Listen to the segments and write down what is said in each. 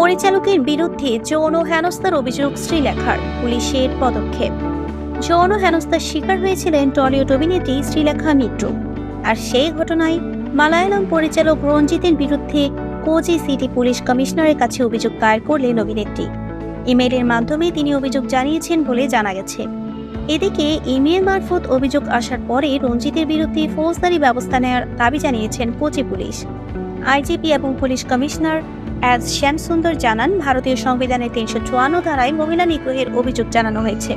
পরিচালকের বিরুদ্ধে যৌন হেনস্থার অভিযোগ শ্রীলেখার, পুলিশের পদক্ষেপ। যৌন হেনস্থার শিকার হয়েছিলেন টলিউড অভিনেত্রী শ্রীলেখা মিত্র। আর সেই ঘটনায় মালায়ালাম পরিচালক রঞ্জিতের বিরুদ্ধে কোচি সিটি পুলিশ কমিশনারের কাছে অভিযোগ দায়ের করলেন অভিনেত্রী। ইমেইলের মাধ্যমে তিনি অভিযোগ জানিয়েছেন বলে জানা গেছে। এদিকে ইমেল মারফত অভিযোগ আসার পরে রঞ্জিতের বিরুদ্ধে ফৌজদারি ব্যবস্থা নেওয়ার দাবি জানিয়েছেন কোচি পুলিশ। আইজিপি এবং পুলিশ কমিশনার এস শ্যামসুন্দর জানান, ভারতীয় সংবিধানের তিনশো চুয়ান্ন ধারায় মহিলা নিগ্রহের অভিযোগ জানানো হয়েছে।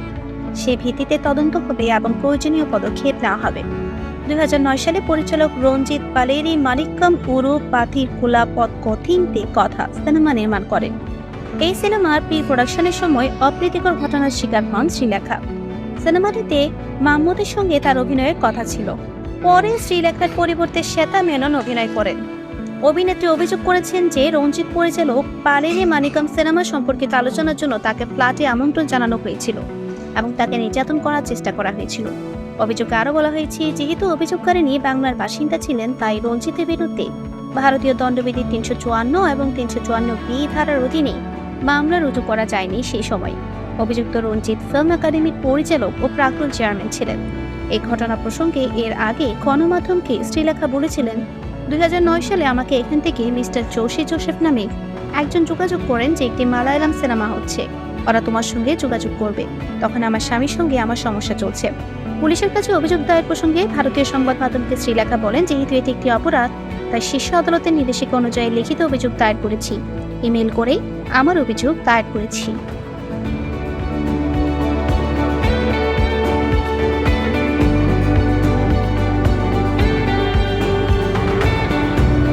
সে ভিত্তিতে তদন্ত হবে এবং প্রয়োজনীয় পদক্ষেপ নেওয়া হবে। দু হাজার নয় সালে পরিচালক রঞ্জিত পালেরি মানিক্কম উরু পাথির কুলা পথ কথিনতে কথা সিনেমা নির্মাণ করেন। এই সিনেমার প্রি প্রোডাকশনের সময় অপ্রীতিকর ঘটনার শিকার হন শ্রীলেখা। সিনেমাটিতে মাহমুদের সঙ্গে তার অভিনয়ের কথা ছিল। পরে শ্রীলেখার পরিবর্তে শ্বেতা মেনন অভিনয় করেন। অভিনেত্রী অভিযোগ করেছেন যে রঞ্জিত পরিচালক পালেরি মানিকম সিনেমা সম্পর্কিত আলোচনার জন্য তাকে ফ্ল্যাটে আমন্ত্রণ জানানো হয়েছিল এবং তাকে নির্যাতন করার চেষ্টা করা হয়েছিল। অভিযোগে আরও বলা হয়েছে, যেহেতু অভিযোগকারিনী বাংলার বাসিন্দা ছিলেন, তাই রঞ্জিতের বিরুদ্ধে ভারতীয় দণ্ডবিধি তিনশো চুয়ান্ন এবং তিনশো চুয়ান্ন বি ধারার অধীনে মামলা রুজু করা যায়নি সেই সময়। অভিযুক্ত রঞ্জিত ফিল্ম একাডেমির পরিচালক ও প্রাক্তন চেয়ারম্যান ছিলেন। এই ঘটনা প্রসঙ্গে এর আগে গণমাধ্যমকে শ্রীলেখা বলেছিলেন দুই সালে আমাকে এখান থেকে মিস্টার জোশী জোসেফ নামে একজন যোগাযোগ করেন যে একটি মালায়ালাম সিনেমা হচ্ছে। ওরা তোমার সঙ্গে যোগাযোগ করবে। তখন আমার স্বামীর সঙ্গে আমার সমস্যা চলছে। পুলিশের কাছে অভিযোগ দায়ের প্রসঙ্গে ভারতীয় সংবাদ মাধ্যমকে শ্রীলেখা বলেন যেহেতু এটি একটি অপরাধ, তাই শীর্ষ আদালতের নির্দেশিকা অনুযায়ী লিখিত অভিযোগ দায়ের করেছি। ইমেল করে আমার অভিযোগ দায়ের করেছি।